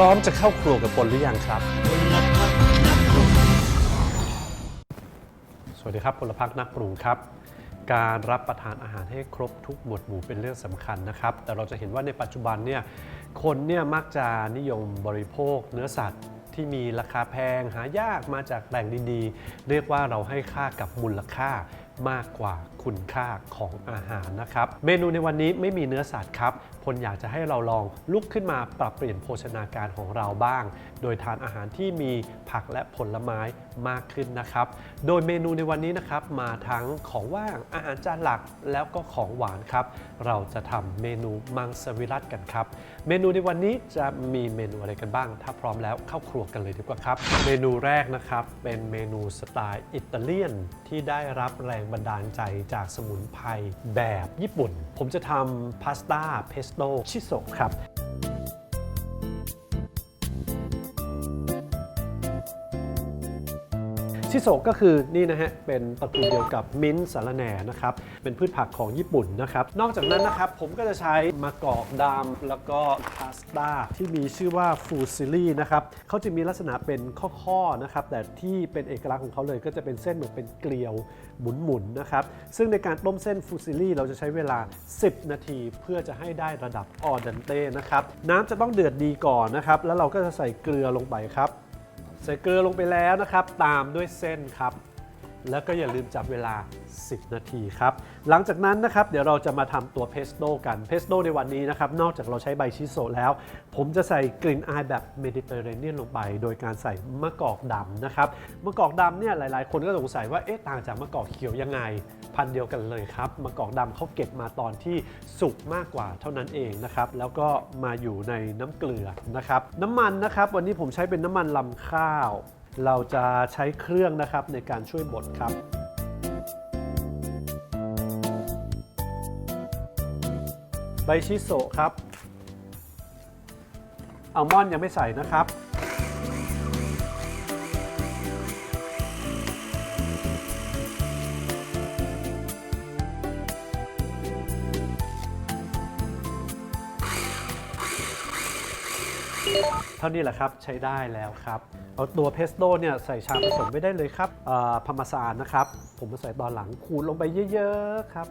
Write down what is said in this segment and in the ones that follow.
พร้อมจะเข้าครัวกับปนหรือยังครับ สวัสดีครับพลพักนักปรุงครับ การรับประทานอาหารให้ครบทุกหมวดหมู่เป็นเรื่องสำคัญนะครับ แต่เราจะเห็นว่าในปัจจุบันเนี่ยคนเนี่ยมักจะนิยมบริโภค เนื้อสัตว์ที่มีราคาแพงหายากมาจากแหล่งดีๆ เรียกว่าเราให้ค่ากับมูลค่า มากกว่าคุณค่าของอาหารนะครับ เมนูในวันนี้ไม่มีเนื้อสัตว์ครับพลอยากจะให้เราลองลุกขึ้นมาปรับเปลี่ยนโภชนาการของเราบ้าง โดยทานอาหารที่มีผักและผลไม้มากขึ้นนะครับ โดยเมนูในวันนี้นะครับมาทั้งของว่างอาหารจานหลักแล้วก็ของหวานครับ เราจะทำเมนูมังสวิรัตกันครับ เมนูในวันนี้จะมีเมนูอะไรกันบ้าง ถ้าพร้อมแล้วเข้าครัวกันเลยดีกว่าครับ เมนูแรกนะครับเป็นเมนูสไตล์อิตาเลียนที่ได้รับแรงบันดาลใจจากสมุนไพรแบบญี่ปุ่น ผมจะทำพาสต้าเพสโต้ชิโซะครับ ชิโซก็คือนี่นะฮะเป็นตระกูลเดียวกับมิ้นท์สารแหน่นะครับเป็นพืชผักของญี่ปุ่นนะครับนอกจากนั้นนะครับผมก็จะใช้มะกอกดำแล้วก็พาสต้าที่มีชื่อว่าฟูซิลี่นะครับเขาจะมีลักษณะเป็นข้อๆนะครับแต่ที่เป็นเอกลักษณ์ของเขาเลยก็จะเป็นเส้นเหมือนเป็นเกลียวหมุนๆนะครับซึ่งในการต้มเส้นฟูซิลี่เราจะใช้เวลา 10 นาทีเพื่อจะให้ได้ระดับออเดนเต้นะครับน้ำจะต้องเดือดดีก่อนนะครับแล้วเราก็จะใส่เกลือลงไปครับ ใส่เกลือลงไปแล้วนะครับ ตามด้วยเส้นครับ แล้วก็อย่าลืมจับเวลา 10 นาทีครับ หลังจากนั้นนะครับเดี๋ยวเราจะมาทำตัวเพสโต้กันเพสโต้ในวันนี้นะครับ นอกจากเราใช้ใบชิโซแล้ว ผมจะใส่กลิ่นอายแบบเมดิเตอร์เรเนียนลงไป โดยการใส่มะกอกดำนะครับ มะกอกดำเนี่ยหลาย ๆ คนก็สงสัยว่าเอ๊ะต่างจากมะกอกเขียวยังไง พันเดียวกันเลยครับ มะกอกดำเขาเก็บมาตอนที่สุกมากกว่าเท่านั้นเองนะครับ แล้วก็มาอยู่ในน้ำเกลือนะครับ น้ำมันนะครับ วันนี้ผมใช้เป็นน้ำมันลำข้าว เราจะใช้เครื่องนะครับในการช่วยบดครับ ใบชิโซะครับอัลมอนด์ยังไม่ใส่นะครับ ท่านี้แหละครับใช้ได้แล้วครับเอาตัวเพสโต้เนี่ยใส่ชามผสมไม่ได้เลยครับพามาซานนะครับ ผมมาใส่ตอนหลังขูดลงไปเยอะๆครับ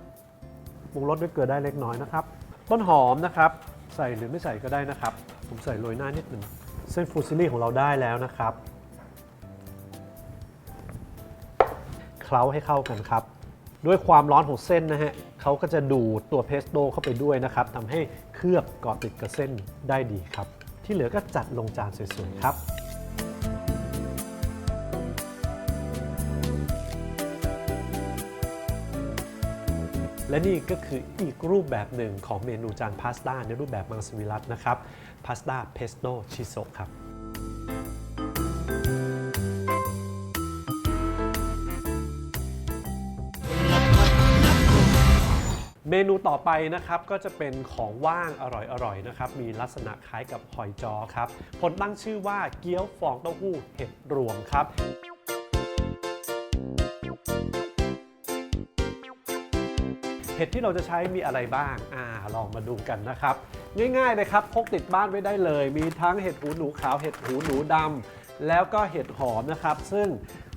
ปรุงรสด้วยเกลือได้เล็กน้อยนะครับต้นหอมนะครับ ใส่หรือไม่ใส่ก็ได้นะครับ ผมใส่โรยหน้านิดหนึ่งเส้นฟูซิลี่ของเราได้แล้วนะครับเคล้าให้เข้ากันครับ ด้วยความร้อนของเส้นนะฮะเขาก็จะดูดตัวเพสโต้เข้าไปด้วยนะครับทำให้เคลือบเกาะติดกับเส้นได้ดีครับ ที่เหลือก็จัดลงจานสวยๆครับและนี่ก็คืออีกรูปแบบหนึ่งของเมนูจานพาสต้าในรูปแบบมังสวิรัตนะครับพาสต้าเพสโต้ชิโซครับ เมนูต่อไปนะครับก็จะเป็นของว่างอร่อยๆนะครับมีลักษณะคล้ายกับหอยจอครับผลตั้งชื่อว่าเกี๊ยวฟองเต้าหู้เห็ดรวมครับเห็ดที่เราจะใช้มีอะไรบ้าง อ่า ลองมาดูกันนะครับ ง่ายๆเลยครับ พกติดบ้านไว้ได้เลย มีทั้งเห็ดหูหนูขาว เห็ดหูหนูดำ แล้วก็เห็ดหอมนะครับ ซึ่ง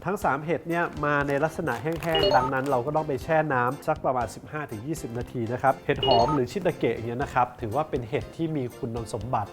ทั้ง 3 เห็ดเนี่ยมาในลักษณะแห้งๆ ดังนั้นเราก็ต้องไปแช่น้ำสักประมาณ 15-20 นาทีนะครับ เห็ดหอมหรือชิตาเกะอย่างเงี้ยนะครับ ถือว่าเป็นเห็ดที่มีคุณสมบัติ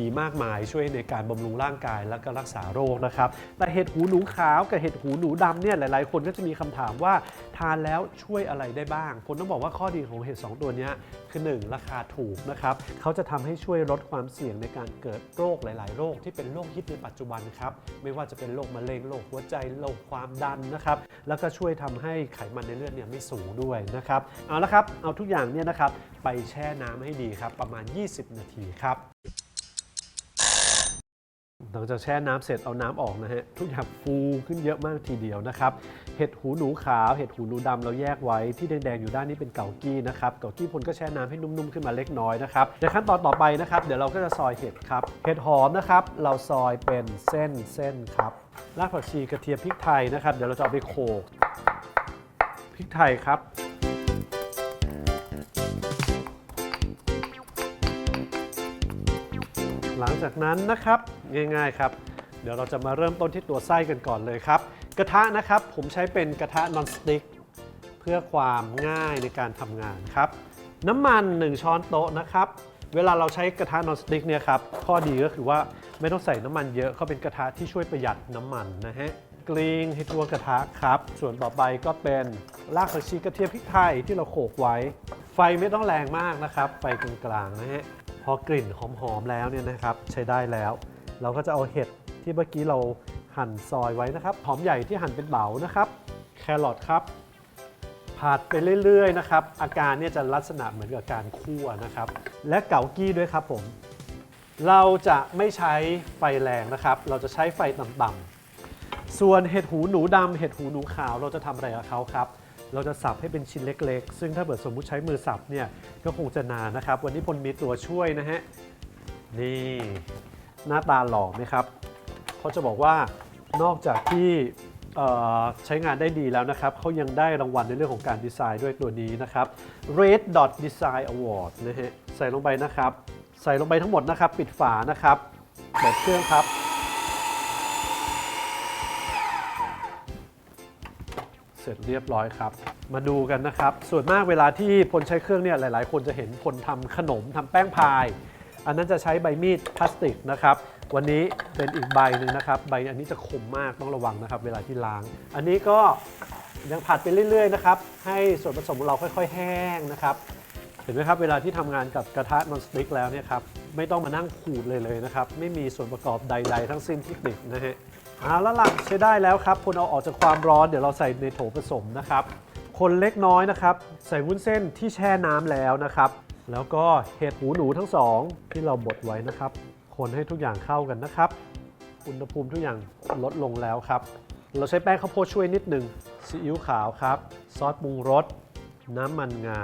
ดีๆ มากมาย ช่วยในการบำรุงร่างกายและก็รักษาโรคนะครับ แต่เห็ดหูหนูขาวกับเห็ดหูหนูดำเนี่ยหลายๆ คนก็จะมีคำถามว่าทานแล้วช่วยอะไรได้บ้าง ผมต้องบอกว่าข้อดีของเห็ดสองตัวนี้คือ 1 ราคาถูกนะครับเขาจะทำให้ช่วยลดความเสี่ยงในการเกิดโรคหลาย ๆ โรคที่เป็นโรคฮิตในปัจจุบันครับไม่ว่าจะเป็นโรคมะเร็งโรคหัวใจโรคความดันนะครับแล้วก็ช่วยทำให้ไขมันในเลือดเนี่ยไม่สูงด้วยนะครับเอาละครับเอาทุกอย่างเนี่ยนะครับไปแช่น้ำให้ดีครับประมาณ 20 นาทีครับ หลังจากแช่น้ำเสร็จเอาน้ำออกนะฮะทุกอย่างฟูขึ้นเยอะมากทีเดียวนะครับเห็ดหูหนูขาวเห็ดหูหนูดำเราแยกไว้ที่แดงๆอยู่ด้านนี้เป็นเกากี้นะครับเกากี้พลก็แช่น้ำให้นุ่มๆขึ้นมาเล็กน้อยนะครับในขั้นตอนต่อไปนะครับเดี๋ยวเราก็จะซอยเห็ดครับเห็ดหอมนะครับเราซอยเป็นเส้นเส้นๆครับรากผักชีกระเทียมพริกไทยนะครับเดี๋ยวเราจะเอาไปโขลกพริกไทยครับหลังจากนั้นนะครับ ง่ายๆครับ เดี๋ยวเราจะมาเริ่มต้นที่ตัวไส้กันก่อนเลยครับ กระทะนะครับผมใช้เป็นกระทะนอนสติ๊กเพื่อความง่ายในการทำงานครับ น้ำมัน 1 ช้อนโต๊ะนะครับ เวลาเราใช้กระทะนอนสติ๊กเนี่ยครับ ข้อดีก็คือว่าไม่ต้องใส่น้ำมันเยอะเขาเป็นกระทะที่ช่วยประหยัดน้ำมันนะฮะกลิ้งให้ทั่วกระทะครับ ส่วนต่อไปก็เป็นรากผักชีกระเทียมพริกไทยที่เราโขลกไว้ ไฟไม่ต้องแรงมากนะครับ ไฟกลางๆนะฮะ พอกลิ่นหอมๆแล้วเนี่ยนะครับ ใช้ได้แล้ว เราก็จะเอาเห็ดที่เมื่อกี้เราหั่นซอยไว้นะครับ หอมใหญ่ที่หั่นเป็นเบานะครับ แครอทครับ ผัดไปเรื่อยๆนะครับ อาการเนี่ยจะลักษณะเหมือนกับการคั่วนะครับ และเกากี้ด้วยครับผม เราจะไม่ใช้ไฟแรงนะครับ เราจะใช้ไฟต่ำๆ ส่วนเห็ดหูหนูดำเห็ดหูหนูขาว เราจะทำอะไรกับเขาครับ เราจะสับให้เป็นชิ้นเล็ก ๆ ซึ่งถ้าเกิดสมมุติใช้มือสับเนี่ย ก็คงจะนานนะครับ วันนี้พลมีตัวช่วยนะฮะ นี่ หน้าตาหล่อไหมครับเขาจะบอกว่านอกจากที่ใช้งานได้ดีแล้วนะครับเขายังได้รางวัลในเรื่องของการดีไซน์ด้วยตัวนี้นะครับ Red Dot Design Award นะฮะใส่ลงไปนะครับ ใส่ลงไปทั้งหมดนะครับ ปิดฝานะครับเปิดเครื่องครับ เสร็จเรียบร้อยครับ มาดูกันนะครับ ส่วนมากเวลาที่พลใช้เครื่องเนี่ยหลาย ๆ คนจะเห็นพลทำขนมทำแป้งพาย อันนั้นจะใช้ใบมีดพลาสติกนะครับ วันนี้เป็นอีกใบหนึ่งนะครับ ใบอันนี้จะคมมากต้องระวังนะครับ เวลาที่ล้าง อันนี้ก็ยังผัดไปเรื่อยๆนะครับ ให้ส่วนผสมของเราค่อย ๆ แห้งนะครับ เห็นไหมครับ เวลาที่ทำงานกับกระทะนอนสติ๊กแล้วเนี่ยครับ ไม่ต้องมานั่งขูดเลยเลยนะครับ ไม่มีส่วนประกอบใด ๆ ทั้งสิ้นที่ติดนะฮะเอาละล่ะใช้ได้แล้วครับ คนเอาออกจากความร้อนเดี๋ยวเราใส่ในโถผสมนะครับ คนเล็กน้อยนะครับ ใส่วุ้นเส้นที่แช่น้ำแล้วนะครับ แล้วก็เห็ดหูหนูทั้งสองที่เราบดไว้นะครับ คนให้ทุกอย่างเข้ากันนะครับ อุณหภูมิทุกอย่างลดลงแล้วครับ เราใช้แป้งข้าวโพดช่วยนิดหนึ่งซีอิ๊วขาวครับ ซอสปรุงรส น้ำมันงา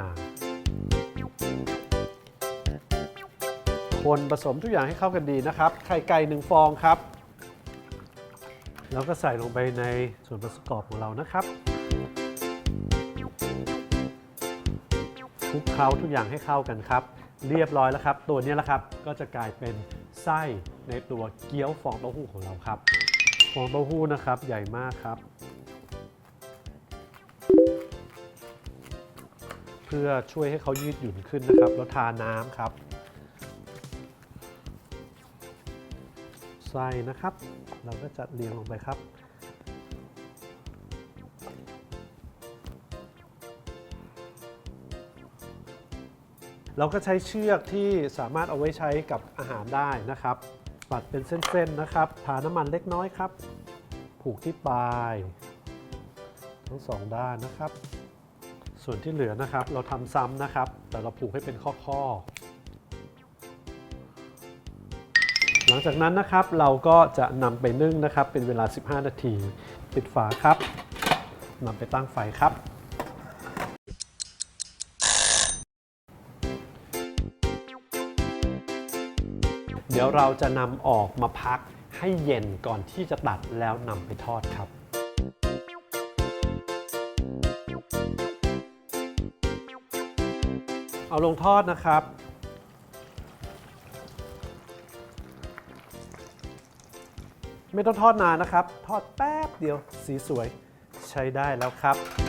คนผสมทุกอย่างให้เข้ากันดีนะครับ ไข่ไก่หนึ่งฟองครับ แล้วก็ใส่ลงไปในส่วนประกอบของเรานะครับ คลุกเคล้าทุกอย่างให้เข้ากันครับ เรียบร้อยแล้วครับ ตัวนี้แหละครับก็จะกลายเป็นไส้ในตัวเกี๊ยวฟองเต้าหู้ของเราครับฟองเต้าหู้นะครับใหญ่มากครับ เพื่อช่วยให้เขายืดหยุ่นขึ้นนะครับ แล้วทาน้ำครับ ไส้นะครับ เราก็จัดเรียงลงไปครับ เราก็ใช้เชือกที่สามารถเอาไว้ใช้กับอาหารได้นะครับ ปัดเป็นเส้นๆนะครับ ทาน้ำมันเล็กน้อยครับ ผูกที่ปลาย ทั้งสองด้านนะครับ ส่วนที่เหลือนะครับ เราทำซ้ำนะครับ แต่เราผูกให้เป็นข้อๆ หลังจากนั้นนะครับเราก็จะนำไปนึ่งนะครับ เป็นเวลา 15 นาที ปิดฝาครับนำไปตั้งไฟครับ ดี๋ยวเราจะนำออกมาพักให้เย็นก่อนที่จะตัดแล้วนำไปทอดครับเอาลงทอดนะครับ ไม่ต้องทอดนานนะครับ ทอดแป๊บเดียวสีสวยใช้ได้แล้วครับ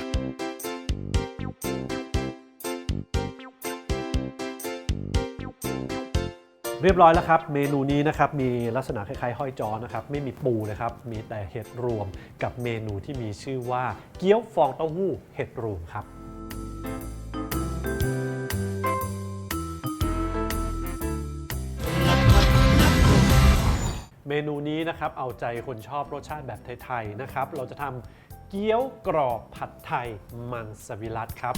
เรียบร้อยแล้วครับ เมนูนี้นะครับมีลักษณะคล้ายๆห้อยจอนะครับไม่มีปูนะครับมีแต่เห็ดรวมกับเมนูที่มีชื่อว่าเกี๊ยวฟองเต้าหู้เห็ดรวมครับเมนูนี้นะครับเอาใจคนชอบรสชาติแบบไทยๆนะครับ เราจะทำเกี๊ยวกรอบผัดไทยมังสวิรัตครับ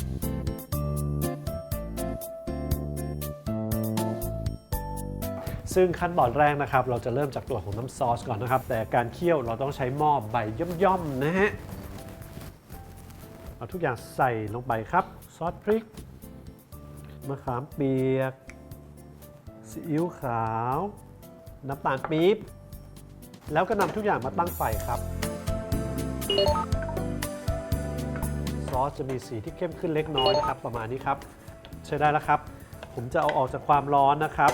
ซึ่งขั้นตอนแรกนะครับ เราจะเริ่มจากตัวของน้ำซอสก่อนนะครับ แต่การเคี่ยวเราต้องใช้หม้อใบย่อมๆนะฮะเอาทุกอย่างใส่ลงไปครับ ซอสพริกมะขามเปียกซีอิ๊วขาว น้ำตาลปี๊บแล้วก็นำทุกอย่างมาตั้งไฟครับ ซอสจะมีสีที่เข้มขึ้นเล็กน้อยนะครับ ประมาณนี้ครับ ใช้ได้แล้วครับ ผมจะเอาออกจากความร้อนนะครับ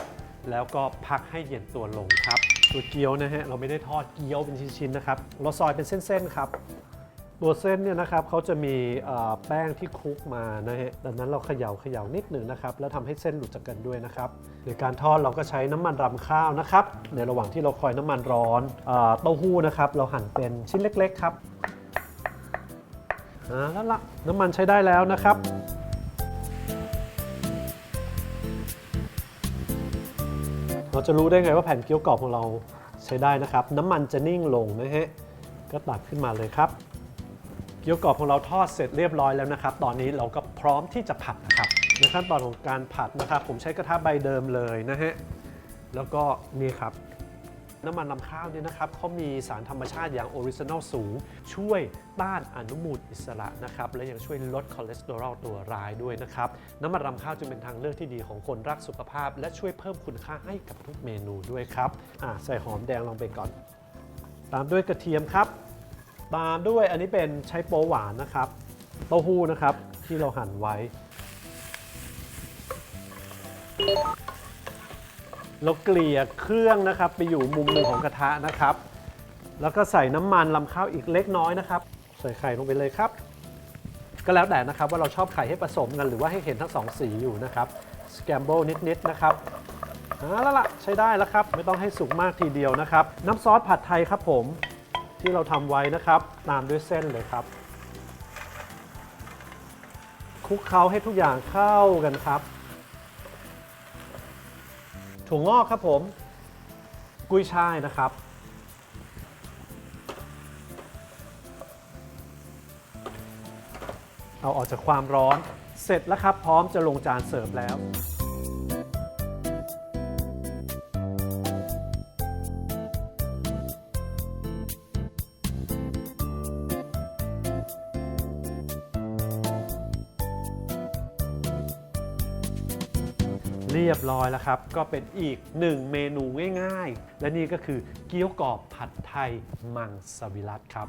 แล้วก็พักให้เย็นตัวลงครับตัวเกี๊ยวนะฮะเราไม่ได้ทอดเกี๊ยวเป็นชิ้นๆนะครับเราซอยเป็นเส้นๆครับตัวเส้นเนี่ยนะครับเขาจะมีแป้งที่คลุกมานะฮะดังนั้นเราเขย่าเขย่านิดหนึ่งนะครับ แล้วทำให้เส้นหลุดจากกันด้วยนะครับในการทอดเราก็ใช้น้ำมันรำข้าวนะครับ ในระหว่างที่เราคอยน้ำมันร้อนเต้าหู้นะครับเราหั่นเป็นชิ้นเล็ก ๆ ครับอ่าแล้วละน้ำมันใช้ได้แล้วนะครับ เราจะรู้ได้ไงว่าแผ่นเกี๊ยวกรอบของเราใช้ได้นะครับ น้ำมันจะนิ่งลงนะฮะก็ตักขึ้นมาเลยครับเกี๊ยวกรอบของเราทอดเสร็จเรียบร้อยแล้วนะครับ ตอนนี้เราก็พร้อมที่จะผัดนะครับในขั้นตอนของการผัดนะครับ ผมใช้กระทะใบเดิมเลยนะฮะแล้วก็นี่ครับ น้ำมันลำข้าวเนี่ยนะครับเขามีสารธรรมชาติอย่างออริจินอลสูง ช่วยต้านอนุมูลอิสระนะครับ และยังช่วยลดคอเลสเตอรอลตัวร้ายด้วยนะครับ น้ำมันลำข้าวจึงเป็นทางเลือกที่ดีของคนรักสุขภาพ และช่วยเพิ่มคุณค่าให้กับทุกเมนูด้วยครับอ่าใส่หอมแดงลงไปก่อน ตามด้วยกระเทียมครับ ตามด้วยอันนี้เป็นใช้โป๊หวานนะครับเต้าหู้นะครับที่เราหั่นไว้ เราเกลี่ยเครื่องนะครับ ไปอยู่มุมหนึ่งของกระทะนะครับ แล้วก็ใส่น้ำมันลำข้าวอีกเล็กน้อยนะครับ ใส่ไข่ลงไปเลยครับ ก็แล้วแต่นะครับว่าเราชอบไข่ให้ผสมกันหรือว่าให้เห็นทั้งสองสีอยู่นะครับสแกมโบนิดๆนะครับเอาละละใช้ได้แล้วครับ ไม่ต้องให้สุกมากทีเดียวนะครับ น้ำซอสผัดไทยครับผมที่เราทำไว้นะครับ ตามด้วยเส้นเลยครับคลุกเคล้าให้ทุกอย่างเข้ากันครับ ถั่วงอกครับผม กุ้ยช่ายนะครับ เอาออกจากความร้อน เสร็จแล้วครับ พร้อมจะลงจานเสิร์ฟแล้ว ร้อยแล้วครับ ก็เป็นอีกหนึ่งเมนูง่ายๆ และนี่ก็คือเกี๊ยวกรอบผัดไทยมังสวิรัตครับ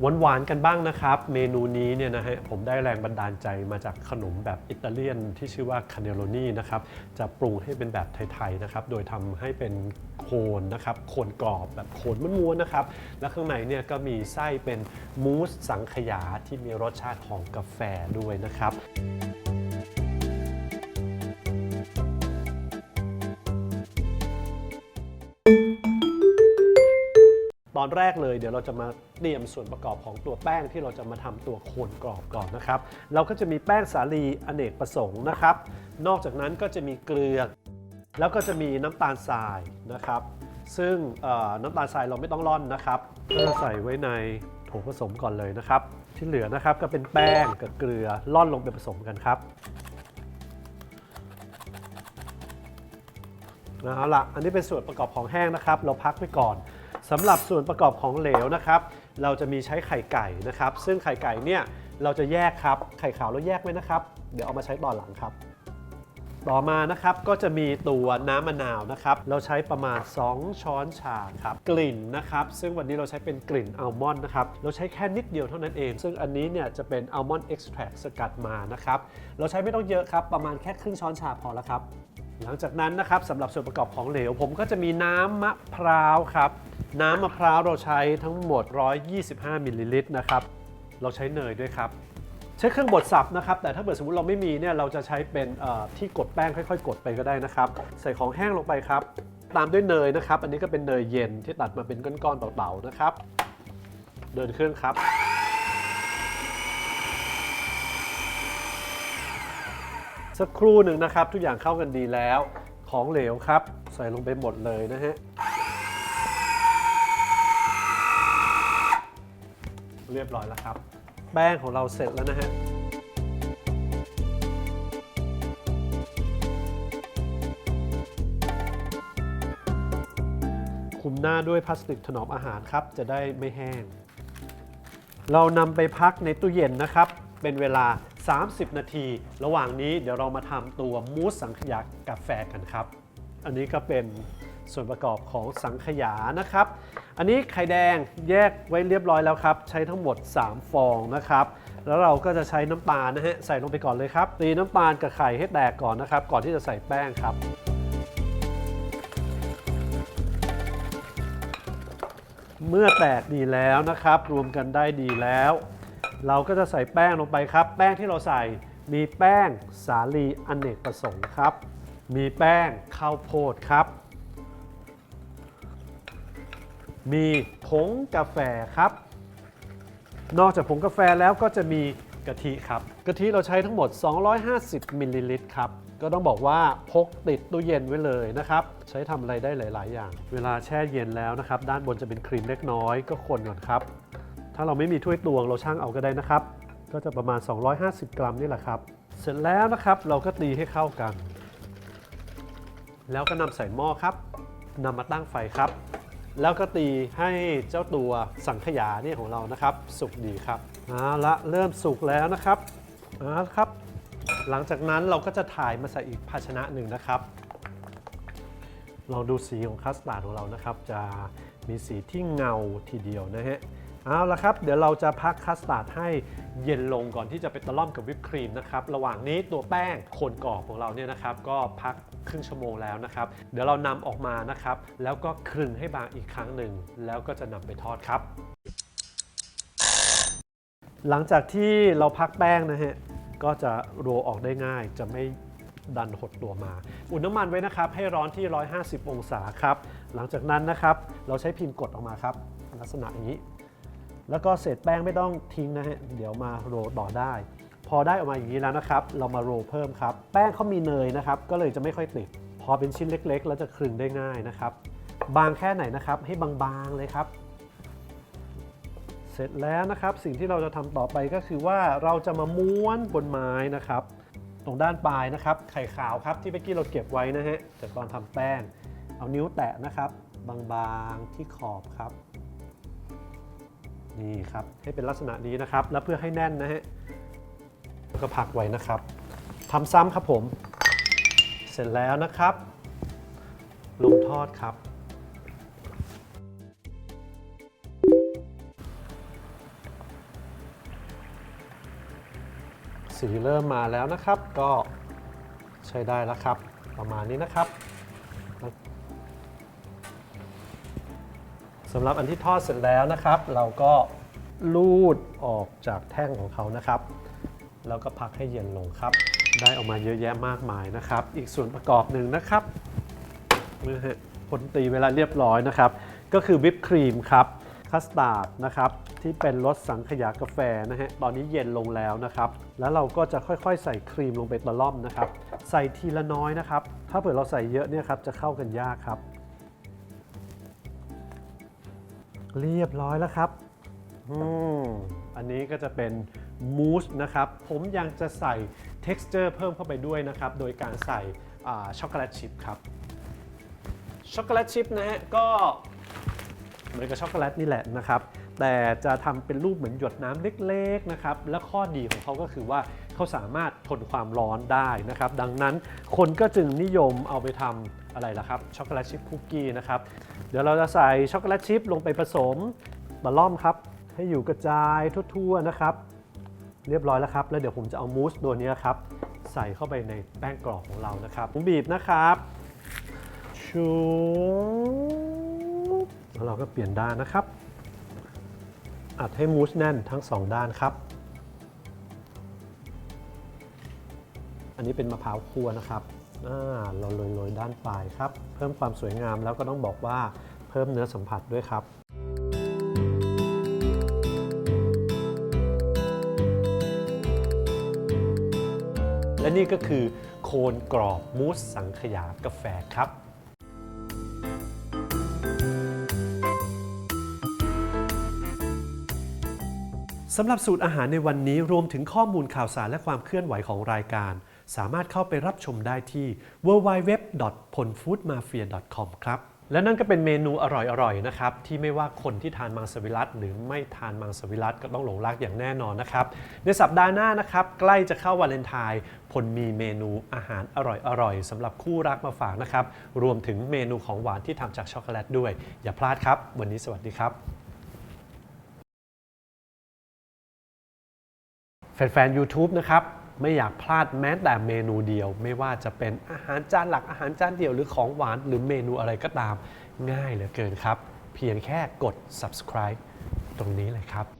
หวานๆกันบ้างนะครับ เมนูนี้เนี่ยนะฮะผมได้แรงบันดาลใจมาจากขนมแบบอิตาเลียนที่ชื่อว่าคาเนโรนีนะครับจะปรุงให้เป็นแบบไทยๆนะครับโดยทำให้เป็นโคนนะครับโคนกรอบแบบโคนม้วนๆนะครับและข้างในเนี่ยก็มีไส้เป็นมูสสังขยาที่มีรสชาติของกาแฟด้วยนะครับ ตอนแรกเลยเดี๋ยวเราจะมาเตรียมส่วนประกอบของตัวแป้งที่เราจะมาทำตัวโคนกรอบก่อนนะครับ เราก็จะมีแป้งสาลีอเนกประสงค์นะครับ นอกจากนั้นก็จะมีเกลือ แล้วก็จะมีน้ำตาลทรายนะครับ ซึ่งน้ำตาลทรายเราไม่ต้องร่อนนะครับก็ใส่ไว้ในโถผสมก่อนเลยนะครับ ที่เหลือนะครับก็เป็นแป้งกับเกลือร่อนลงไปผสมกันครับเอาละอันนี้เป็นส่วนประกอบของแห้งนะครับ เราพักไว้ก่อน สำหรับส่วนประกอบของเหลวนะครับ เราจะมีใช้ไข่ไก่นะครับ ซึ่งไข่ไก่เนี่ยเราจะแยกครับ ไข่ขาวเราแยกไว้นะครับ เดี๋ยวเอามาใช้ตอนหลังครับ ต่อมานะครับก็จะมีตัวน้ำมะนาวนะครับ เราใช้ประมาณ 2 ช้อนชาครับ กลิ่นนะครับ ซึ่งวันนี้เราใช้เป็นกลิ่นอัลมอนด์นะครับ เราใช้แค่นิดเดียวเท่านั้นเอง ซึ่งอันนี้เนี่ยจะเป็นอัลมอนด์เอ็กซ์แทรสกัดมานะครับ เราใช้ไม่ต้องเยอะครับ ประมาณแค่ครึ่งช้อนชาพอแล้วครับ หลังจากนั้นนะครับสำหรับส่วนประกอบของเหลว ผมก็จะมีน้ำมะพร้าวครับ น้ำมะพร้าวเราใช้ทั้งหมด 125มิลลิลิตรนะครับ เราใช้เนยด้วยครับ ใช้เครื่องบดสับนะครับ แต่ถ้าเกิดสมมติเราไม่มีเนี่ยเราจะใช้เป็นที่กดแป้งค่อยๆ กดไปก็ได้นะครับ ใส่ของแห้งลงไปครับ ตามด้วยเนยนะครับ อันนี้ก็เป็นเนยเย็นที่ตัดมาเป็นก้อนๆเต่าๆนะครับ เดินเครื่องครับสักครู่หนึ่งนะครับ ทุกอย่างเข้ากันดีแล้ว ของเหลวครับ ใส่ลงไปหมดเลยนะฮะ เรียบร้อยแล้วครับ แป้งของเราเสร็จแล้วนะฮะคุมหน้าด้วยพลาสติกถนอมอาหารครับ จะได้ไม่แห้ง เรานำไปพักในตู้เย็นนะครับ เป็นเวลา 30 นาที ระหว่างนี้เดี๋ยวเรามาทำตัวมูสสังขยากาแฟกันครับ อันนี้ก็เป็นส่วนประกอบของสังขยานะครับ อันนี้ไข่แดงแยกไว้เรียบร้อยแล้วครับ ใช้ทั้งหมด 3 ฟองนะครับ แล้วเราก็จะใช้น้ำตาลนะฮะใส่ลงไปก่อนเลยครับตีน้ำตาลกับไข่ให้แตกก่อนนะครับ ก่อนที่จะใส่แป้งครับ เมื่อแตกดีแล้วนะครับ รวมกันได้ดีแล้ว เราก็จะใส่แป้งลงไปครับ แป้งที่เราใส่มีแป้งสาลีอเนกประสงค์ครับ มีแป้งข้าวโพดครับ มีผงกาแฟครับ นอกจากผงกาแฟแล้วก็จะมีกะทิครับ กะทิเราใช้ทั้งหมด 250มิลลิลิตรครับก็ต้องบอกว่าพกติดตู้เย็นไว้เลยนะครับ ใช้ทำอะไรได้หลาย ๆ อย่าง เวลาแช่เย็นแล้วนะครับ ด้านบนจะเป็นครีมเล็กน้อยก็คนก่อนครับ ถ้าเราไม่มีถ้วยตวงเราช่างเอาก็ได้นะครับ ก็จะประมาณ 250 กรัมนี่แหละครับ เสร็จแล้วนะครับเราก็ตีให้เข้ากัน แล้วก็นำใส่หม้อครับนำมาตั้งไฟครับ แล้วก็ตีให้เจ้าตัวสังขยาเนี่ยของเรานะครับ สุกดีครับเอาละเริ่มสุกแล้วนะครับเอาละครับ หลังจากนั้นเราก็จะถ่ายมาใส่อีกภาชนะหนึ่งนะครับลองดูสีของคัสตาร์ดของเรานะครับ จะมีสีที่เงาทีเดียวนะฮะ เอาละครับ เดี๋ยวเราจะพักคัสตาร์ดให้เย็นลงก่อนที่จะไปตะล่อมกับวิปครีมนะครับ ระหว่างนี้ตัวแป้งคนกรอบของเราเนี่ยนะครับ ก็พักครึ่งชั่วโมงแล้วนะครับ เดี๋ยวเรานำออกมานะครับ แล้วก็คลึงให้บางอีกครั้งหนึ่ง แล้วก็จะนำไปทอดครับ หลังจากที่เราพักแป้งนะฮะ ก็จะโรออกได้ง่าย จะไม่ดันหดตัวมา อุ่นน้ำมันไว้นะครับ ให้ร้อนที่ 150 องศาครับ หลังจากนั้นนะครับ เราใช้พิมพ์กดออกมาครับ ลักษณะอย่างนี้ แล้วก็เศษแป้งไม่ต้องทิ้งนะฮะ เดี๋ยวมาโรต่อได้ พอได้ออกมาอย่างนี้แล้วนะครับ เรามาโรเพิ่มครับ แป้งเขามีเนยนะครับ ก็เลยจะไม่ค่อยติด พอเป็นชิ้นเล็ก ๆ แล้วจะคลึงได้ง่ายนะครับ บางแค่ไหนนะครับ ให้บางๆเลยครับ เสร็จแล้วนะครับ สิ่งที่เราจะทำต่อไปก็คือว่าเราจะมาม้วนบนไม้นะครับ ตรงด้านปลายนะครับ ไข่ขาวครับที่เมื่อกี้เราเก็บไว้นะฮะจากตอนทำแป้ง เอานิ้วแตะนะครับ บางๆที่ขอบครับ นี่ครับให้เป็นลักษณะนี้นะครับ แล้วเพื่อให้แน่นนะฮะก็พักไว้นะครับทำซ้ำครับผม เสร็จแล้วนะครับ ลงทอดครับ สีเริ่มมาแล้วนะครับ ก็ใช้ได้แล้วครับ ประมาณนี้นะครับ สำหรับอันที่ทอดเสร็จแล้วนะครับ เราก็ลูดออกจากแท่งของเขานะครับ แล้วก็พักให้เย็นลงครับ ได้ออกมาเยอะแยะมากมายนะครับ อีกส่วนประกอบหนึ่งนะครับเมื่อผลตีเวลาเรียบร้อยนะครับ ก็คือวิปครีมครับคัสตาร์ดนะครับที่เป็นรสสังขยากาแฟนะฮะตอนนี้เย็นลงแล้วนะครับ แล้วเราก็จะค่อยๆ ใส่ครีมลงไปตะล่อมนะครับ ใส่ทีละน้อยนะครับ ถ้าเผื่อเราใส่เยอะเนี่ยครับจะเข้ากันยากครับ เรียบร้อยแล้วครับอืมอันนี้ก็จะเป็นมูสนะครับ ผมยังจะใส่ texture เพิ่มเข้าไปด้วยนะครับ โดยการใส่อ่าช็อกโกแลตชิพครับ ช็อกโกแลตชิพนะฮะก็เหมือนกับช็อกโกแลตนี่แหละนะครับ แต่จะทำเป็นรูปเหมือนหยดน้ำเล็กๆนะครับ และข้อดีของเขาก็คือว่า เขาสามารถทนความร้อนได้นะครับ ดังนั้นคนก็จึงนิยมเอาไปทำอะไรล่ะครับช็อกโกแลตชิพคุกกี้นะครับ เดี๋ยวเราจะใส่ช็อกโกแลตชิพลงไปผสมบะล่อมครับ ให้อยู่กระจายทั่วๆนะครับ เรียบร้อยแล้วครับ แล้วเดี๋ยวผมจะเอามูสตัวนี้ครับใส่เข้าไปในแป้งกรอบของเรานะครับผมบีบนะครับชูแล้วเราก็เปลี่ยนด้านนะครับ อัดให้มูสแน่นทั้งสองด้านครับ อันนี้เป็นมะพร้าวคั่วนะครับเราโรยๆด้านปลายครับ เพิ่มความสวยงามแล้วก็ต้องบอกว่าเพิ่มเนื้อสัมผัสด้วยครับและนี่ก็คือโคนกรอบมูสสังขยากาแฟครับ สำหรับสูตรอาหารในวันนี้รวมถึงข้อมูลข่าวสารและความเคลื่อนไหวของรายการ สามารถเข้าไปรับชมได้ที่ www.ponfoodmafia.com ครับและนั่นก็เป็นเมนูอร่อยๆนะครับที่ไม่ว่าคนที่ทานมังสวิรัตหรือไม่ทานมังสวิรัตก็ต้องหลงรักอย่างแน่นอนนะครับในสัปดาห์หน้านะครับใกล้จะเข้าวาเลนไทน์พลมีเมนูอาหารอร่อยๆสำหรับคู่รักมาฝากนะครับรวมถึงเมนูของหวานที่ทำจากช็อกโกแลตด้วย อย่าพลาดครับ วันนี้สวัสดีครับ แฟนๆ YouTube นะครับ ไม่อยากพลาดแม้แต่เมนูเดียว ไม่ว่าจะเป็นอาหารจานหลักอาหารจานเดียวหรือของหวานหรือเมนูอะไรก็ตามง่ายเหลือเกินครับ เพียงแค่กด subscribe ตรงนี้เลยครับ